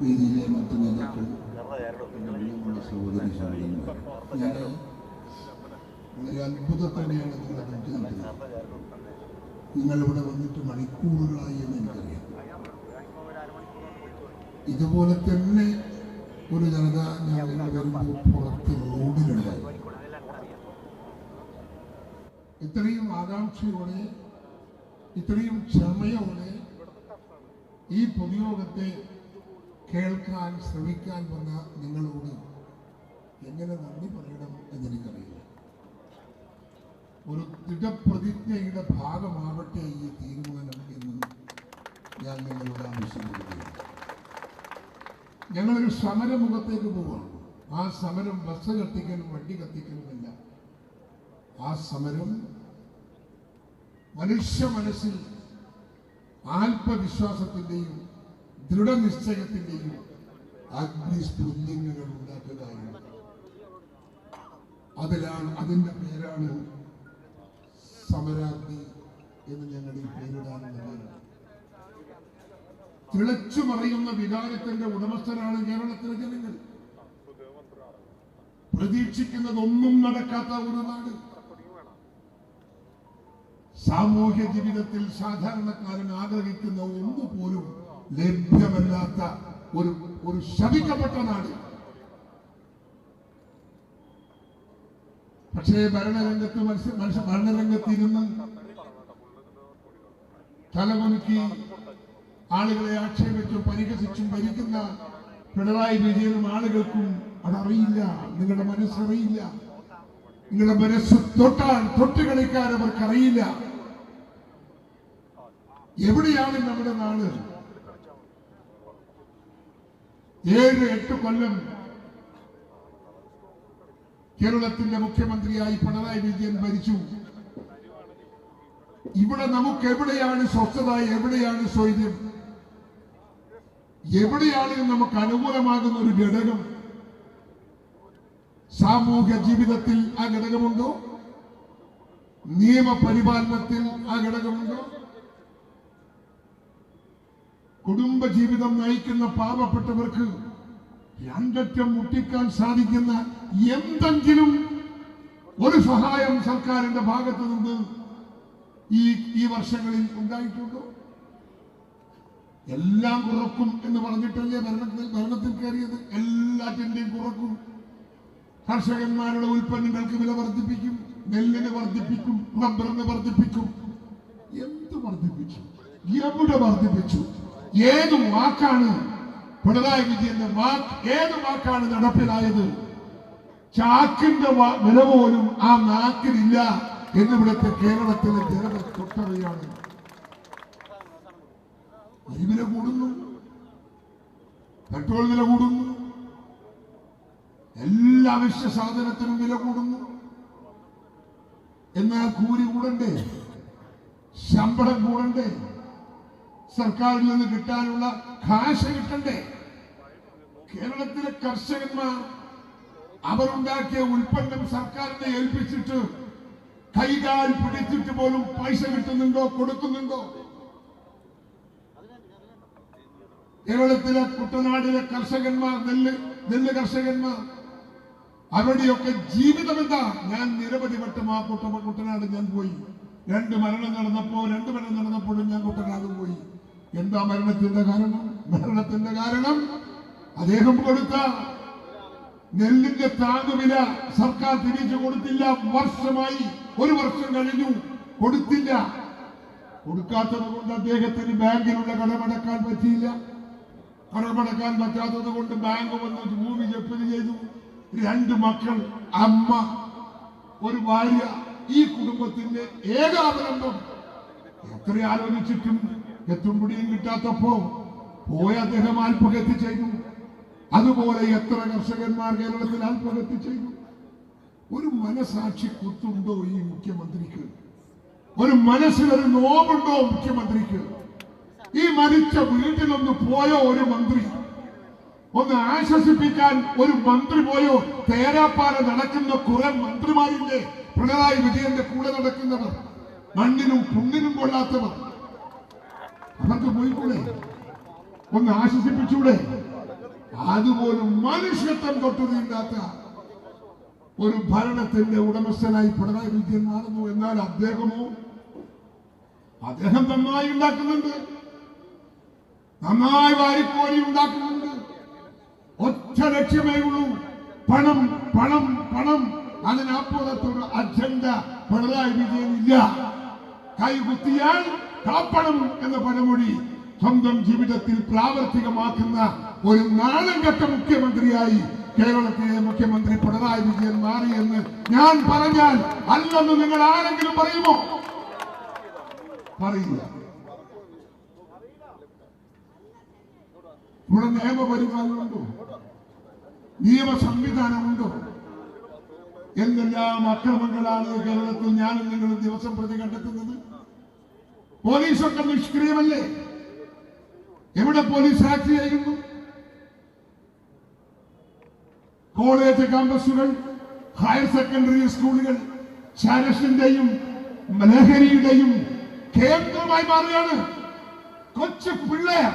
വേദിയിലെ മറ്റു നേതാക്കൾ സഹോദരി സഹോദരന്മാർ ഞാൻ വളരെ അത്ഭുതത്തോടെയാണ് നിങ്ങളെ നോക്കി നിൽക്കുന്നത് നിങ്ങളിവിടെ വന്നിട്ട് മണിക്കൂറുകളായി എന്ന് എനിക്കറിയാം. ഇതുപോലെ തന്നെ ഒരു ജനത ഞാൻ വരുമ്പോൾ പുറത്ത് റോഡിലുണ്ടായി. ഇത്രയും ആകാംക്ഷയോടെ ഇത്രയും ക്ഷമയോടെ ഈ പൊതുയോഗത്തെ കേൾക്കാൻ ശ്രമിക്കാൻ വന്ന നിങ്ങളോട് എങ്ങനെ നന്ദി പറയണം എന്നെനിക്കറിയില്ല. ഒരു ദൃഢപ്രതിജ്ഞയുടെ ഭാഗമാവട്ടെ ഈ തീരുമാനം എന്ന് ഞാൻ നിങ്ങളോട് ആവശ്യപ്പെടുകയാണ്. ഞങ്ങളൊരു സമരമുഖത്തേക്ക് പോവാണ്. ആ സമരം ബസ് കത്തിക്കലും വണ്ടി കത്തിക്കലുമല്ല ആ സമരം മനുഷ്യ മനസ്സിൽ ആത്മവിശ്വാസത്തിന്റെയും ദൃഢനിശ്ചയത്തിന്റെയും അഗ്നിസ്ഫുല്യങ്ങൾ ഉണ്ടാക്കുക എന്നത്. അതിലാണ് അതിന്റെ പേരാണ് സമരാഗ്നി എന്ന് ഞങ്ങൾ ഈ പേരിടാനുള്ളത് തിളച്ചു മറിയുന്ന വികാരത്തിന്റെ ഉടമസ്ഥരാണ് കേരളത്തിലെ ജനങ്ങൾ. പ്രതീക്ഷിക്കുന്നതൊന്നും നടക്കാത്ത ഒരു നാട്. സാമൂഹ്യ ജീവിതത്തിൽ സാധാരണക്കാരൻ ആഗ്രഹിക്കുന്ന ഒന്നുപോലും ലഭ്യമല്ലാത്ത ഒരു ഒരു ശപിക്കപ്പെട്ട നാട് പക്ഷേ ഭരണരംഗത്ത് മത്സ്യ മനുഷ്യ ഭരണരംഗത്തിരുന്ന് തലമുനുക്കി ആളുകളെ ആക്ഷേപിച്ചും പരിഹസിച്ചും ഭരിക്കുന്ന പിണറായി വിജയനും ആളുകൾക്കും അതറിയില്ല. നിങ്ങളുടെ മനസ്സറിയില്ല. നിങ്ങളുടെ മനസ്സ് തൊട്ടാൽ തൊട്ട് കളിക്കാൻ അവർക്കറിയില്ല. എവിടെയാണ് നമ്മുടെ നാട്? ഏഴ് എട്ട് കൊല്ലം കേരളത്തിന്റെ മുഖ്യമന്ത്രിയായി പിണറായി വിജയൻ ഭരിച്ചു. ഇവിടെ നമുക്ക് എവിടെയാണ് സ്വസ്ഥത എവിടെയാണ് സ്വൈര്യം എവിടെയാണ് നമുക്ക് അനുകൂലമാകുന്ന ഒരു ഘടകം? സാമൂഹ്യ ജീവിതത്തിൽ ആ ഘടകമുണ്ടോ? നിയമപരിപാലനത്തിൽ ആ ഘടകമുണ്ടോ? കുടുംബ ജീവിതം നയിക്കുന്ന പാവപ്പെട്ടവർക്ക് രണ്ടറ്റം മുട്ടിക്കാൻ സാധിക്കുന്ന എന്തെങ്കിലും ഒരു സഹായം സർക്കാരിന്റെ ഭാഗത്തു നിന്ന് ഈ ഈ വർഷങ്ങളിൽ ഉണ്ടായിട്ടുണ്ടോ? എല്ലാം കുറക്കും എന്ന് പറഞ്ഞിട്ടല്ലേ ഭരണത്തിൽ ഭരണത്തിൽ കയറിയത്? എല്ലാറ്റിന്റെയും കുറക്കും കർഷകന്മാരുടെ ഉൽപ്പന്നങ്ങൾക്ക് വില വർദ്ധിപ്പിക്കും നെല്ലിന് വർദ്ധിപ്പിക്കും റബ്ബറിന് വർദ്ധിപ്പിക്കും. എന്ത് വർദ്ധിപ്പിച്ചു? എവിടെ വർദ്ധിപ്പിച്ചു? ഏത് വാക്കാണ്. പിണറായി വിജയന്റെ വാക്ക് ഏത് വാക്കാണ് നടപ്പിലായത്? ചാക്കിന്റെ വില പോലും ആ നാക്കിലില്ല എന്നിവിടുത്തെ കേരളത്തിലെ ജനത തൊട്ടറിയാണ്. അരിവില കൂടുന്നു. പെട്രോൾ വില കൂടുന്നു. എല്ലാ അവശ്യ സാധനത്തിനും വില കൂടുന്നു. എന്നാൽ കൂലി കൂടണ്ടേ? ശമ്പളം കൂടണ്ടേ? സർക്കാരിൽ നിന്ന് കിട്ടാനുള്ള കാശ് കിട്ടണ്ടേ? കേരളത്തിലെ കർഷകന്മാർ അവരുണ്ടാക്കിയ ഉൽപ്പന്നം സർക്കാരിനെ ഏൽപ്പിച്ചിട്ട് കൈകാൽ പിടിച്ചിട്ട് പോലും പൈസ കിട്ടുന്നുണ്ടോ കൊടുക്കുന്നുണ്ടോ? കേരളത്തിലെ കുട്ടനാടിലെ കർഷകന്മാർ നെല്ല് നെല്ല് കർഷകന്മാർ അവരുടെയൊക്കെ ജീവിതം എന്താ? ഞാൻ നിരവധി വട്ടം ആ കുട്ട കുട്ടനാട് ഞാൻ പോയി. രണ്ട് മരണം നടന്നപ്പോ രണ്ട് മരണം നടന്നപ്പോഴും ഞാൻ കുട്ടനാട് പോയി. എന്താ മരണത്തിന്റെ കാരണം? മരണത്തിന്റെ കാരണം അദ്ദേഹം കൊടുത്ത നെല്ലിന്റെ താങ്ങുവില സർക്കാർ തിരിച്ചു കൊടുത്തില്ല. വർഷമായി ഒരു വർഷം കഴിഞ്ഞു. കൊടുത്തില്ല. കൊടുക്കാത്തത് കൊണ്ട് അദ്ദേഹത്തിന് ബാങ്കിലുള്ള കടമടക്കാൻ പറ്റിയില്ല. കടമടക്കാൻ പറ്റാത്തത് കൊണ്ട് ബാങ്ക് വന്ന് ഭൂമി ജപ്തി ചെയ്തു. രണ്ട് മക്കൾ അമ്മ ഒരു ഭാര്യ ഈ കുടുംബത്തിന്റെ ഏകാവലംബം എത്ര ആലോചിച്ചിട്ടും എത്തും പിടിയും കിട്ടാത്തപ്പോ പോയ അദ്ദേഹം ആത്മഹത്യ ചെയ്തു. അതുപോലെ എത്ര കർഷകന്മാർ കേരളത്തിൽ ആത്മഹത്യ ചെയ്തു. ഒരു മനസാക്ഷി കുത്തുണ്ടോ ഈ മുഖ്യമന്ത്രിക്ക്? ഒരു മനസ്സിലൊരു നോവുണ്ടോ മുഖ്യമന്ത്രിക്ക്? ഈ മരിച്ച വീട്ടിലൊന്ന് പോയോ ഒരു മന്ത്രി? ഒന്ന് ആശ്വസിപ്പിക്കാൻ ഒരു മന്ത്രി പോയോ? തേരാപ്പാറ നടക്കുന്ന കുറെ മന്ത്രിമാരില്ലേ? പിണറായി വിജയന്റെ കൂടെ നടക്കുന്നവർ. മണ്ണിനും പുണ്ണിനും കൊള്ളാത്തവർ. അവർക്ക് പോയിക്കൂടെ? ഒന്ന് ആശ്വസിപ്പിച്ചൂടെ? അതുപോലും മനുഷ്യത്വം തൊട്ടു തീണ്ടാത്ത ഒരു ഭരണത്തിന്റെ ഉടമസ്ഥനായി പിണറായി വിജയൻ മാറുന്നു എന്നാൽ അദ്ദേഹമോ? അദ്ദേഹം നന്നായി ഉണ്ടാക്കുന്നുണ്ട്. നന്നായി വാരിക്കോരി ഉണ്ടാക്കുന്നുണ്ട്. ഒറ്റ ലക്ഷ്യമേ ഉള്ളൂ. പണം പണം പണം. അതിനപ്പുറത്തൊരു അജണ്ട പിണറായി വിജയൻ ഇല്ല. കൈകുത്തിയാൽ കാപ്പണം എന്ന പഴമൊഴി സ്വന്തം ജീവിതത്തിൽ പ്രാവർത്തികമാക്കുന്ന ഒരു നാണംകെട്ട മുഖ്യമന്ത്രിയായി കേരളത്തിലെ മുഖ്യമന്ത്രി പിണറായി വിജയൻ മാറിയെന്ന് ഞാൻ പറഞ്ഞാൽ അല്ലെന്ന് നിങ്ങൾ ആരെങ്കിലും പറയുമോ? പറയില്ല. ഇവിടെ നിയമപരിപാലനമുണ്ടോ? നിയമ സംവിധാനമുണ്ടോ? എന്തെല്ലാം അക്രമങ്ങളാണ് കേരളത്തിൽ ഞാനും നിങ്ങളും ദിവസം പ്രതി കണ്ടെത്തുന്നത്? പോലീസൊക്കെ നിഷ്ക്രിയമല്ലേ? എവിടെ പോലീസ് ആക്ട് ചെയ്യുന്നു? കോളേജ് ക്യാമ്പസുകൾ ഹയർ സെക്കൻഡറി സ്കൂളുകൾ ചാരസിന്റെയും ലഹരിയുടെയും കേന്ദ്രമായി മാറുകയാണ്. കൊച്ചു പിള്ളേർ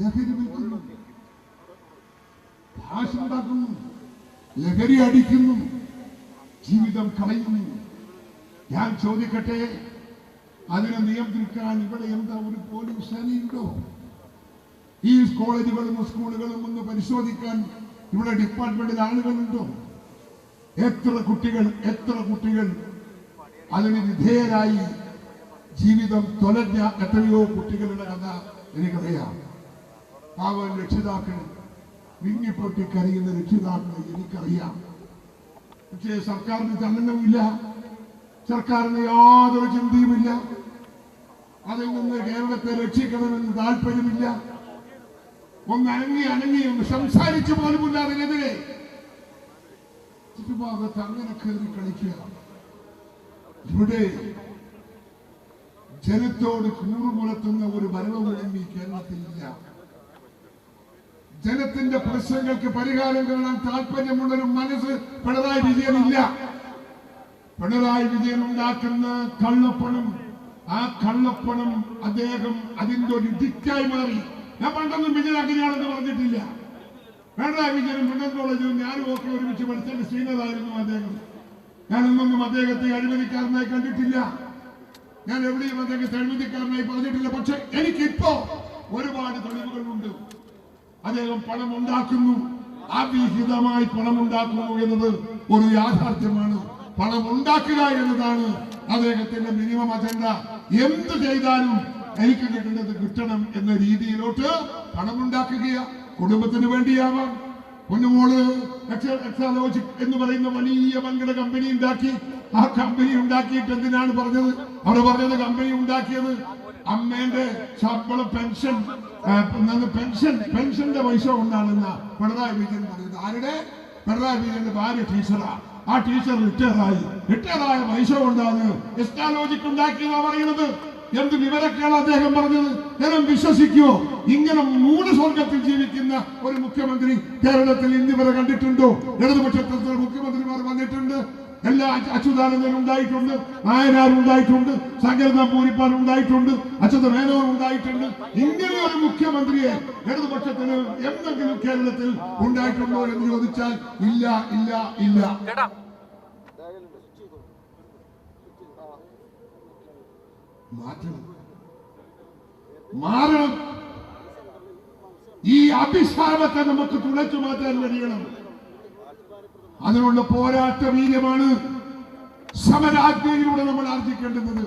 ലഹരി വിൽക്കുന്നു. ഭാഷ ഉണ്ടാക്കുന്നു ലഹരി അടിക്കുന്നു. ജീവിതം കളയുന്നു. ഞാൻ ചോദിക്കട്ടെ? അതിനെ നിയന്ത്രിക്കാൻ ഇവിടെ എന്താ ഒരു പോലീസ് സേനയുണ്ടോ? ഈ കോളേജുകളും സ്കൂളുകളും ഒന്ന് പരിശോധിക്കാൻ ഇവിടെ ഡിപ്പാർട്ട്മെന്റിൽ ആളുകളുണ്ടോ? എത്ര കുട്ടികൾ എത്ര കുട്ടികൾ അതിന് വിധേയരായി ജീവിതം തൊലഞ്ഞ എത്രയോ കുട്ടികളുടെ കഥ എനിക്കറിയാം. പാവൻ രക്ഷിതാക്കൾ വിങ്ങിപ്പൊട്ടി കരയുന്ന രക്ഷിതാക്കളെ എനിക്കറിയാം. പക്ഷേ സർക്കാരിന് ചലനവുമില്ല സർക്കാരിന് യാതൊരു ചിന്തയുമില്ല. അതിൽ നിന്ന് കേരളത്തെ രക്ഷിക്കണമെന്ന് താല്പര്യമില്ല. ഒന്ന് അനങ്ങി അനങ്ങി ഒന്ന് സംസാരിച്ചു പോലുമില്ല അതിനെതിരെ ചുറ്റുഭാഗത്ത് അങ്ങനെ കയറി കളിക്കുക. ഇവിടെ ജനത്തോട് കൂറുപുലർത്തുന്ന ഒരു ഭരണകൂടം ഈ കേരളത്തിലില്ല ജനത്തിന്റെ പ്രശ്നങ്ങൾക്ക് പരിഹാരം കാണാൻ താല്പര്യമുള്ളൊരു മനസ്സ് പിണറായി വിജയനില്ല. പിണറായി വിജയൻ ഉണ്ടാക്കുന്ന കള്ളപ്പണം ആ കള്ളപ്പണം അദ്ദേഹം അതിന്റെ ഒരു ഡിറ്റായി മാറി. ഞാൻ പണ്ടൊന്നും വിജയൻ അങ്ങനെയാണെന്ന് പറഞ്ഞിട്ടില്ല. പിണറായി വിജയനും മിണ്ടൻ കോളേജിലും ഞാനും ഒക്കെ ഒരുമിച്ച് പഠിച്ചത് ശ്രീനാഥായിരുന്നു അദ്ദേഹം. ഞാനൊന്നും അദ്ദേഹത്തെ അഴിമതിക്കാരനായി കണ്ടിട്ടില്ല. ഞാൻ എവിടെയും അദ്ദേഹത്തെ അഴിമതിക്കാരനായി പറഞ്ഞിട്ടില്ല. പക്ഷെ എനിക്കിപ്പോ ഒരുപാട് തെളിവുകളുണ്ട്. അദ്ദേഹം പണം ഉണ്ടാക്കുന്നു അവിഹിതമായി പണം ഉണ്ടാക്കുന്നു എന്നത് ഒരു യാഥാർത്ഥ്യമാണ്. പണം ഉണ്ടാക്കുക എന്നതാണ് അദ്ദേഹത്തിന്റെ മിനിമം അജണ്ട. എന്ത് ചെയ്താലും എനിക്ക് കിട്ടേണ്ടത് കിട്ടണം എന്ന രീതിയിലോട്ട് പണം ഉണ്ടാക്കുക കുടുംബത്തിന് വേണ്ടിയാവാം. എക്സ- എക്സാലോജിക് എന്ന് പറയുന്ന വലിയ വൻകിട കമ്പനി ഉണ്ടാക്കി. ആ കമ്പനി ഉണ്ടാക്കിയിട്ട് എന്തിനാണ് പറഞ്ഞത്? അവിടെ പറഞ്ഞത് കമ്പനി ഉണ്ടാക്കിയത് അമ്മേന്റെ ശമ്പളം പെൻഷൻ പെൻഷൻ പെൻഷന്റെ പൈസ കൊണ്ടാണെന്ന പിണറായി വിജയൻ പറയുന്നത് ആരുടെ? പിണറായി വിജയന്റെ ഭാര്യ ടീച്ചറാ. ആ ടീച്ചർ റിട്ടയർ ആയ പൈസ കൊണ്ടാണ് എസ്റ്റാലോജിക് ഉണ്ടാക്കിയെന്നാ പറയുന്നത്. എന്ത് വിവരക്കാണ് അദ്ദേഹം പറഞ്ഞത്? ജനം വിശ്വസിക്കുമോ ഇങ്ങനെ മൂന്ന് സ്വർഗത്തിൽ ജീവിക്കുന്ന ഒരു മുഖ്യമന്ത്രി കേരളത്തിൽ ഇന്ന് വരെ കണ്ടിട്ടുണ്ടോ? ഇടതുപക്ഷത്തിൽ മുഖ്യമന്ത്രിമാർ വന്നിട്ടുണ്ട്. എല്ലാ അച്യു- അച്യുതാനന്ദൻ ഉണ്ടായിട്ടുണ്ട് നായനാർ ഉണ്ടായിട്ടുണ്ട് സങ്കരദാം പൂരിപ്പാൻ ഉണ്ടായിട്ടുണ്ട് അച്യുത മേനോൻ ഉണ്ടായിട്ടുണ്ട്. ഇങ്ങനെ ഒരു മുഖ്യമന്ത്രിയെ ഇടതുപക്ഷത്തിന് എന്തെങ്കിലും കേരളത്തിൽ ഉണ്ടായിട്ടുണ്ടോ എന്ന് ചോദിച്ചാൽ ഇല്ല ഇല്ല ഇല്ല. മാറ്റണം. മാറണം. ഈ അഭിശാപത്തെ നമുക്ക് തുളച്ചു മാറ്റാൻ കഴിയണം. അതിനുള്ള പോരാട്ട വീര്യമാണ് സമരാജ്ഞയിലൂടെ നമ്മൾ ആർജിക്കേണ്ടുന്നത്.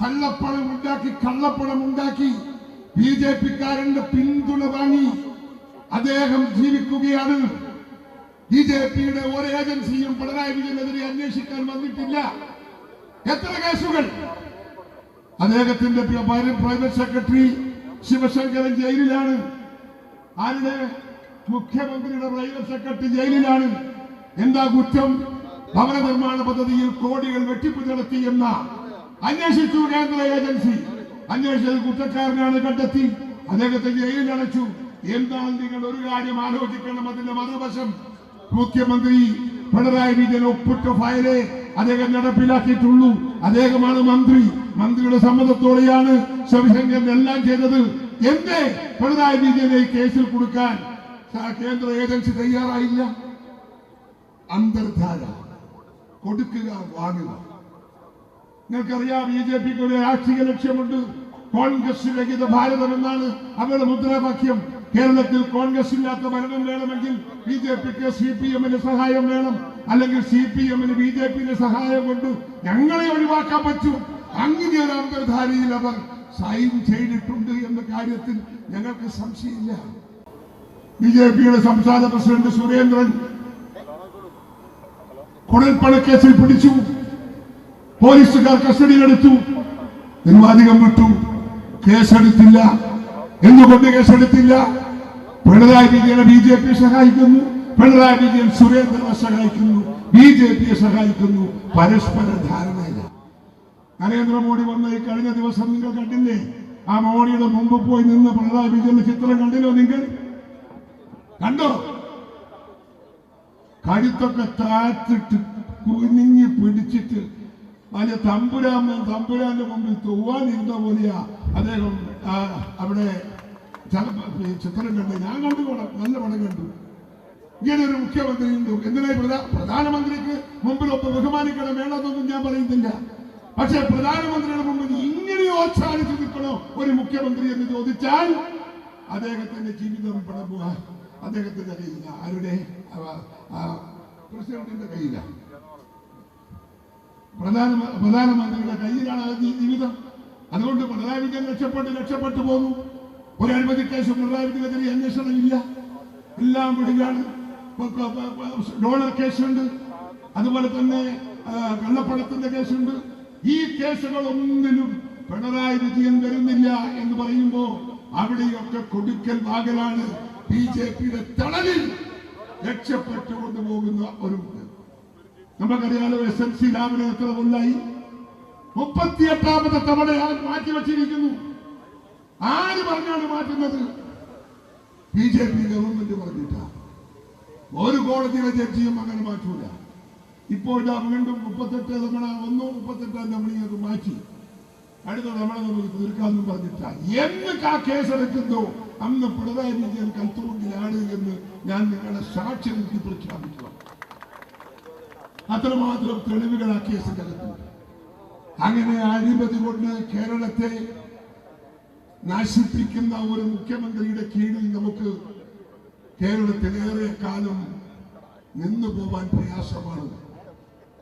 കള്ളപ്പണം ഉണ്ടാക്കി കള്ളപ്പണം ഉണ്ടാക്കി ബി ജെ പിക്കാരന്റെ പിന്തുണ വാങ്ങി അദ്ദേഹം ജീവിക്കുകയാണ്. ബി ജെ പിയുടെ ഒരു ഏജൻസിയും പിണറായി വിജയനെതിരെ അന്വേഷിക്കാൻ വന്നിട്ടില്ല. എത്ര കേസുകൾ? അദ്ദേഹത്തിന്റെ പ്രൈവറ്റ് സെക്രട്ടറി ശിവശങ്കരൻ ജയിലിലാണ്. ആരുടെ? മുഖ്യമന്ത്രിയുടെ പ്രൈവറ്റ് സെക്രട്ടറി ജയിലിലാണ്. എന്താ കുറ്റം? ഭവന നിർമ്മാണ പദ്ധതിയിൽ കോടികൾ വെട്ടിപ്പ് നടത്തി എന്ന അന്വേഷിച്ചു കേന്ദ്ര ഏജൻസി. അന്വേഷിച്ചത് കുറ്റക്കാരനാണ് കണ്ടെത്തി. അദ്ദേഹത്തെ ജയിലിൽ അടച്ചു. എന്താണ് നിങ്ങൾ ഒരു കാര്യം ആലോചിക്കണം അതിന്റെ മറുവശം. മുഖ്യമന്ത്രി പിണറായി വിജയൻ ഒപ്പിട്ട ഫയലേ അദ്ദേഹം നടപ്പിലാക്കിയിട്ടുള്ളൂ. അദ്ദേഹമാണ് മന്ത്രി. മന്ത്രിയുടെ സമ്മതത്തോടെയാണ് ശിവശങ്കരൻ എല്ലാം ചെയ്തത്. എന്തേ പിണറായി വിജയനെ കേസിൽ കൊടുക്കാൻ? കേന്ദ്ര ഏജൻസി തയ്യാറായില്ല. അന്തർധാര കൊടുക്കുക വാങ്ങുക. നിങ്ങൾക്കറിയാം ബി ജെ പിക്ക് ഒരു രാഷ്ട്രീയ ലക്ഷ്യമുണ്ട്. കോൺഗ്രസ് രഹിത ഭാരതം എന്നാണ് അവരുടെ മുദ്രാവാക്യം. കേരളത്തിൽ കോൺഗ്രസ് ഇല്ലാത്ത ഭരണം വേണമെങ്കിൽ ബി ജെ പിക്ക് സി പി എമ്മിന് സഹായം വേണം. അല്ലെങ്കിൽ സി പി എമ്മിന് ബി ജെ പിന്റെ സഹായം കൊണ്ട് ഞങ്ങളെ ഒഴിവാക്കാൻ പറ്റും. അങ്ങനെ ഒരു അന്തർധാരയിൽ അവർ സൈൻ ചെയ്തിട്ടുണ്ട് എന്ന കാര്യത്തിൽ ഞങ്ങൾക്ക് സംശയമില്ല. ബി ജെ പിയുടെ സംസ്ഥാന പ്രസിഡന്റ് സുരേന്ദ്രൻ കുഴൽപ്പണക്കേസിൽ പിടിച്ചു. പോലീസുകാർ കസ്റ്റഡിയിലെടുത്തു. നിർവാധികം വിട്ടു. കേസെടുത്തില്ല. എന്തുകൊണ്ട് കേസെടുത്തില്ല? പിണറായി വിജയനെ ബി ജെ പി സഹായിക്കുന്നു. പിണറായി വിജയൻ സുരേന്ദ്രനെ സഹായിക്കുന്നു. ബി ജെ പിയെ സഹായിക്കുന്നു. പരസ്പര ധാരണയില്ല. നരേന്ദ്രമോദി വന്ന ഈ കഴിഞ്ഞ ദിവസം നിങ്ങൾ കണ്ടില്ലേ? ആ മോഡിയുടെ മുമ്പ് പോയി നിന്ന് പിണറായി വിജയന്റെ ചിത്രം കണ്ടില്ലോ നിങ്ങൾ? കണ്ടോ? കഴുത്തൊക്കെ താഴ്ത്തിട്ട് കുനിഞ്ഞ് പിടിച്ചിട്ട് അതിന് തമ്പുരാമൻ തമ്പുരാന്റെ മുമ്പിൽ തൂവാനിരുന്ന പോലെയാ അദ്ദേഹം അവിടെ ചിത്രം കണ്ട്. ഞാൻ കണ്ടു പടം നല്ല പടം കണ്ടു. ഇങ്ങനെ ഒരു മുഖ്യമന്ത്രി ഉണ്ട്. എന്തിനായി പ്രധാ- പ്രധാനമന്ത്രിക്ക് മുമ്പിൽ ഒപ്പം ബഹുമാനിക്കണം? വേണമെന്നൊന്നും ഞാൻ പറയുന്നില്ല പക്ഷെ പ്രധാനമന്ത്രിയുടെ മുമ്പിൽ ഇങ്ങനെ ഓച്ചാലിച്ച് നിൽക്കണോ ഒരു മുഖ്യമന്ത്രി എന്ന് ചോദിച്ചാൽ അദ്ദേഹത്തിന്റെ ജീവിതം പണമുക അദ്ദേഹത്തിന്റെ കയ്യില ആരുടെ? പ്രസിഡന്റിന്റെ കയ്യില. പ്രധാന പ്രധാനമന്ത്രിയുടെ കയ്യിലാണ് ജീവിതം. അതുകൊണ്ട് പിണറായി വിജയൻ രക്ഷപ്പെട്ട് രക്ഷപ്പെട്ടു പോന്നു. ഒരു അഴിമതി കേസ് പിണറായി വിജയനെതിരെ അന്വേഷണം ഇല്ല എല്ലാം വിടുകയാണ് ഡോളർ കേസുണ്ട്. അതുപോലെ തന്നെ കള്ളപ്പണത്തിന്റെ കേസുണ്ട്. ഈ കേസുകളൊന്നിലും പിണറായി വിജയൻ വരുന്നില്ല എന്ന് പറയുമ്പോ അവിടെയൊക്കെ കൊടുക്കൽ വാകലാണ്. ബി ജെ പിയുടെ തണലിൽ രക്ഷപ്പെട്ടു പോകുന്ന ഒരു നമുക്കറിയാലോ എസ് എൽ സി ലാബിന് എത്ര കൊല്ലായി? മുപ്പത്തിയെട്ടാമത്തെ തവണ മാറ്റി വച്ചിരിക്കുന്നു ആര് പറഞ്ഞാണ് മാറ്റുന്നത്? ബി ജെ പി ഗവൺമെന്റ് പറഞ്ഞിട്ട. ഒരു കോടതിയിലെ ജഡ്ജിയും അങ്ങനെ മാറ്റൂല. ഇപ്പോൾ ഇതാ വീണ്ടും മുപ്പത്തെട്ട് തവണ ഒന്നോ മുപ്പത്തെട്ടാം തവണ മാറ്റി. അടുത്ത തവണ നമുക്ക് തീർക്കാമെന്നും പറഞ്ഞിട്ട. എന്ന് ആ കേസെടുക്കുന്നോ? അന്ന് പിണറായി വിജയൻ കൽത്തുകൊണ്ടിലാണ് എന്ന് ഞാൻ നിങ്ങളെ സാക്ഷി നിർത്തി പ്രഖ്യാപിക്കുക. അത്രമാത്രം തെളിവുകൾ ആ കേസിനകത്തുണ്ട് അങ്ങനെ അഴിമതി കൊണ്ട് കേരളത്തെ നശിപ്പിക്കുന്ന ഒരു മുഖ്യമന്ത്രിയുടെ കീഴിൽ നമുക്ക് കേരളത്തിലേറെ കാലം നിന്നു പോവാൻ പ്രയാസമാണ്.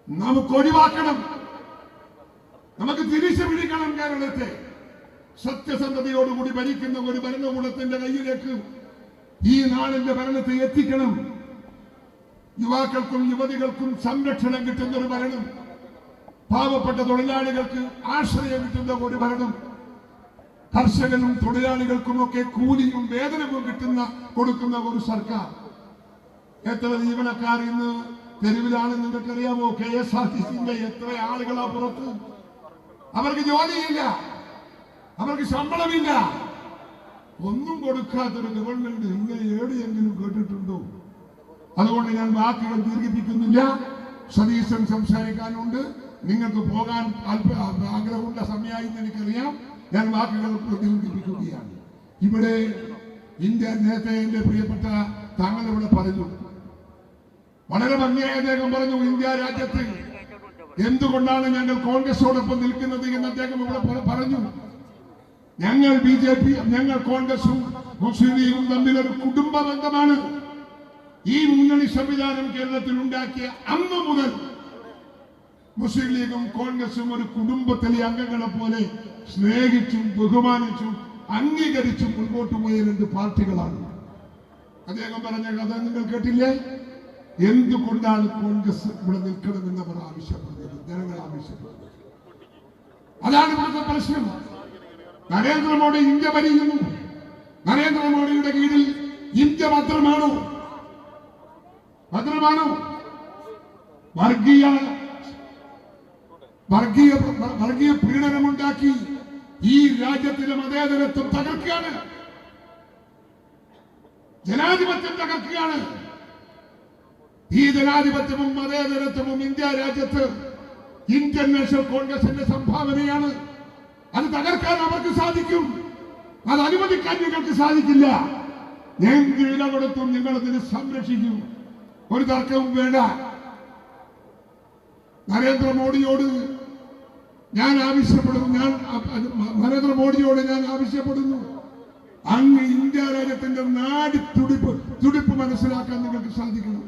നമുക്ക് ഒഴിവാക്കണം. നമുക്ക് തിരിച്ചു പിടിക്കണം കേരളത്തെ. സത്യസന്ധതയോടുകൂടി ഭരിക്കുന്ന ഒരു ഭരണകൂടത്തിന്റെ കയ്യിലേക്ക് ഈ നാടിന്റെ ഭരണത്തെ എത്തിക്കണം. യുവാക്കൾക്കും യുവതികൾക്കും സംരക്ഷണം കിട്ടുന്ന ഒരു ഭരണം പാവപ്പെട്ട തൊഴിലാളികൾക്ക് ആശ്രയം കിട്ടുന്ന ഒരു ഭരണം കർഷകനും തൊഴിലാളികൾക്കുമൊക്കെ കൂലിയും വേതനവും കിട്ടുന്ന കൊടുക്കുന്ന ഒരു സർക്കാർ. എത്ര ജീവനക്കാർ ഇന്ന് തെരുവിലാണെന്ന് നിങ്ങൾക്കറിയാമോ? കെ എസ് ആർ ടി സിന്റെ എത്ര ആളുകളാ പുറത്ത്? അവർക്ക് ജോലിയില്ല. അവർക്ക് ശമ്പളമില്ല. ഒന്നും കൊടുക്കാത്തൊരു ഗവൺമെന്റ് ഇങ്ങനെ എങ്കിലും കേട്ടിട്ടുണ്ടോ? അതുകൊണ്ട് ഞാൻ വാക്കുകൾ ദീർഘിപ്പിക്കുന്നില്ല. സതീശൻ സംസാരിക്കാനുണ്ട്. നിങ്ങൾക്ക് പോകാൻ ആഗ്രഹമുള്ള സമയമായി എന്ന് എനിക്കറിയാം. ഞാൻ വാക്കുകൾ ദീർഘിപ്പിക്കുകയാണ് ഇവിടെ ഇന്ത്യ നേരത്തെ എന്റെ പ്രിയപ്പെട്ട താങ്കൾ ഇവിടെ പറഞ്ഞു. വളരെ ഭംഗിയായി അദ്ദേഹം പറഞ്ഞു ഇന്ത്യ രാജ്യത്ത് എന്തുകൊണ്ടാണ് ഞങ്ങൾ കോൺഗ്രസോടൊപ്പം നിൽക്കുന്നത് എന്ന് അദ്ദേഹം ഇവിടെ പറഞ്ഞു. ഞങ്ങൾ ബി ജെ പി ഞങ്ങൾ കോൺഗ്രസും മുസ്ലിം ലീഗും തമ്മിലൊരു കുടുംബ ബന്ധമാണ് ഈ മുന്നണി സംവിധാനം കേരളത്തിൽ ഉണ്ടാക്കിയ അന്ന് മുതൽ മുസ്ലിം ലീഗും കോൺഗ്രസും ഒരു കുടുംബത്തിലെ അംഗങ്ങളെ പോലെ സ്നേഹിച്ചും ബഹുമാനിച്ചും അംഗീകരിച്ചും മുൻപോട്ട് പോയ രണ്ട് പാർട്ടികളാണ്. അദ്ദേഹം പറഞ്ഞ കഥ നിങ്ങൾ കേട്ടില്ലേ? എന്തുകൊണ്ടാണ് കോൺഗ്രസ് ഇവിടെ നിൽക്കണമെന്ന് അവർ ആവശ്യപ്പെടുന്നത്? ജനങ്ങൾ ആവശ്യപ്പെടുന്നത്. അതാണ് ഇവിടുത്തെ പ്രശ്നം. നരേന്ദ്രമോദി ഇന്ത്യ ഭരിക്കുന്നു. നരേന്ദ്രമോദിയുടെ കീഴിൽ ഇന്ത്യ ഭദ്രമാണോ. ഭദ്രമാണോ. വർഗീയ വർഗീയ വർഗീയ പീഡനമുണ്ടാക്കി ഈ രാജ്യത്തിലെ മതേതരത്വം തകർക്കുകയാണ്. ജനാധിപത്യം തകർക്കുകയാണ്. ഈ ജനാധിപത്യവും മതേതരത്വവും ഇന്ത്യ രാജ്യത്ത് ഇന്ത്യൻ നാഷണൽ കോൺഗ്രസിന്റെ സംഭാവനയാണ്. അത് തകർക്കാൻ അവർക്ക് സാധിക്കും. അത് അനുവദിക്കാൻ നിങ്ങൾക്ക് സാധിക്കില്ല. എന്ത് വില കൊടുത്തും നിങ്ങൾ അതിനെ സംരക്ഷിക്കും. ഒരു തർക്കവും വേണ്ട. നരേന്ദ്രമോദിയോട് ഞാൻ ആവശ്യപ്പെടുന്നു. ഞാൻ നരേന്ദ്രമോദിയോട് ഞാൻ ആവശ്യപ്പെടുന്നു. അങ്ങ് ഇന്ത്യ രാജ്യത്തിന്റെ നാടി തുടിപ്പ് തുടിപ്പ് മനസ്സിലാക്കാൻ നിങ്ങൾക്ക് സാധിക്കണം.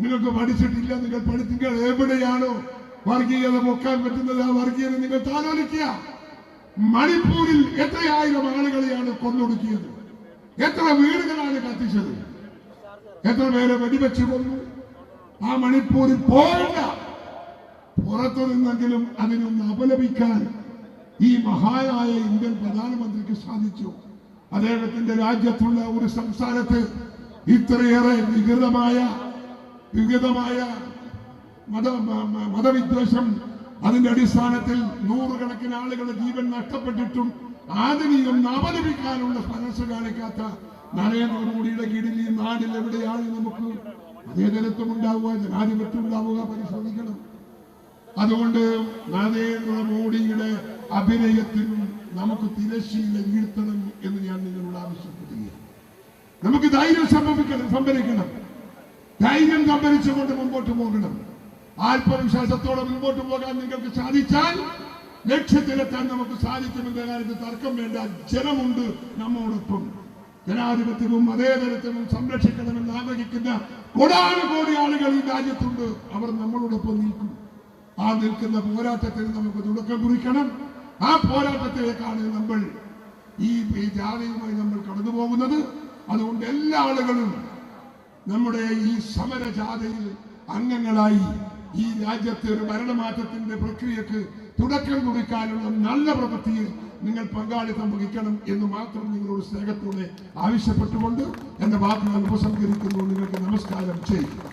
നിങ്ങൾക്ക് പഠിച്ചിട്ടില്ല നിങ്ങൾ പഠിച്ചിട്ട് എവിടെയാണോ വർഗീയത പൊക്കാൻ പറ്റുന്നത് ആ വർഗീയത നിങ്ങൾ താലോലിക്കുക. മണിപ്പൂരിൽ എത്രയായിരം ആളുകളെയാണ് കൊന്നൊടുക്കിയത്? എത്ര വീടുകളാണ് കത്തിച്ചത്? എത്ര പേരെ വെടിവെച്ച് കൊന്നു? ആ മണിപ്പൂരിൽ പോകണ്ട പുറത്തു നിന്നെങ്കിലും അതിനൊന്ന് അപലപിക്കാൻ ഈ മഹാനായ ഇന്ത്യൻ പ്രധാനമന്ത്രിക്ക് സാധിച്ചു. അദ്ദേഹത്തിന്റെ രാജ്യത്തുള്ള ഒരു സംസ്ഥാനത്ത് ഇത്രയേറെ വികൃതമായ വികൃതമായ മത മതവിദ്വേഷം അതിന്റെ അടിസ്ഥാനത്തിൽ നൂറുകണക്കിന് ആളുകളുടെ ജീവൻ നഷ്ടപ്പെട്ടിട്ടും ആധുനികം അപലപിക്കാനുള്ള മനസ്സ് കാണിക്കാത്ത നരേന്ദ്രമോദിയുടെ കീഴിൽ ഈ നാടിൽ എവിടെയാണ് നമുക്ക് അതേ അതേതരത്വം ഉണ്ടാവുക ജനാധിപത്യം ഉണ്ടാവുക പരിശോധിക്കണം. അതുകൊണ്ട് നരേന്ദ്രമോദിയുടെ അഭിനയത്തിനും നമുക്ക് തിരശ്ശീല വീഴ്ത്തണം എന്ന് ഞാൻ നിങ്ങളോട് ആവശ്യപ്പെടുകയാണ്. നമുക്ക് ധൈര്യം സംഭവിക്കണം സംഭരിക്കണം. ധൈര്യം സംഭരിച്ചുകൊണ്ട് മുമ്പോട്ട് പോകണം. ആത്മവിശ്വാസത്തോടെ മുമ്പോട്ട് പോകാൻ നിങ്ങൾക്ക് സാധിച്ചാൽ ലക്ഷ്യത്തിലെത്താൻ നമുക്ക് സാധിക്കുമെന്ന കാര്യത്തിൽ തർക്കം വേണ്ട. ജനമുണ്ട് നമ്മോടൊപ്പം. ജനാധിപത്യവും മതേതരത്വവും സംരക്ഷിക്കണമെന്ന് ആഗ്രഹിക്കുന്ന കോടാനുകോടി ആളുകൾ ഈ രാജ്യത്തുണ്ട്. അവർ നമ്മളോടൊപ്പം നിൽക്കും. ആ നിൽക്കുന്ന പോരാട്ടത്തിൽ നമുക്ക് തുടക്കം കുറിക്കണം. ആ പോരാട്ടത്തിലേക്കാണ് നമ്മൾ ഈ ജാതിയുമായി നമ്മൾ കടന്നു പോകുന്നത് അതുകൊണ്ട് എല്ലാ ആളുകളും നമ്മുടെ ഈ സമര ജാഥയിൽ അംഗങ്ങളായി ഈ രാജ്യത്തെ ഒരു ഭരണമാറ്റത്തിന്റെ പ്രക്രിയക്ക് തുടക്കം കുറിക്കാനുള്ള നല്ല പ്രവൃത്തിയിൽ നിങ്ങൾ പങ്കാളിത്തം വഹിക്കണം എന്ന് മാത്രം നിങ്ങളോട് സ്നേഹത്തോടെ ആവശ്യപ്പെട്ടുകൊണ്ട് എന്റെ വാക്കുകൾ ഉപസംഹരിക്കുന്നു. നിങ്ങൾക്ക് നമസ്കാരം. ചെയ്യും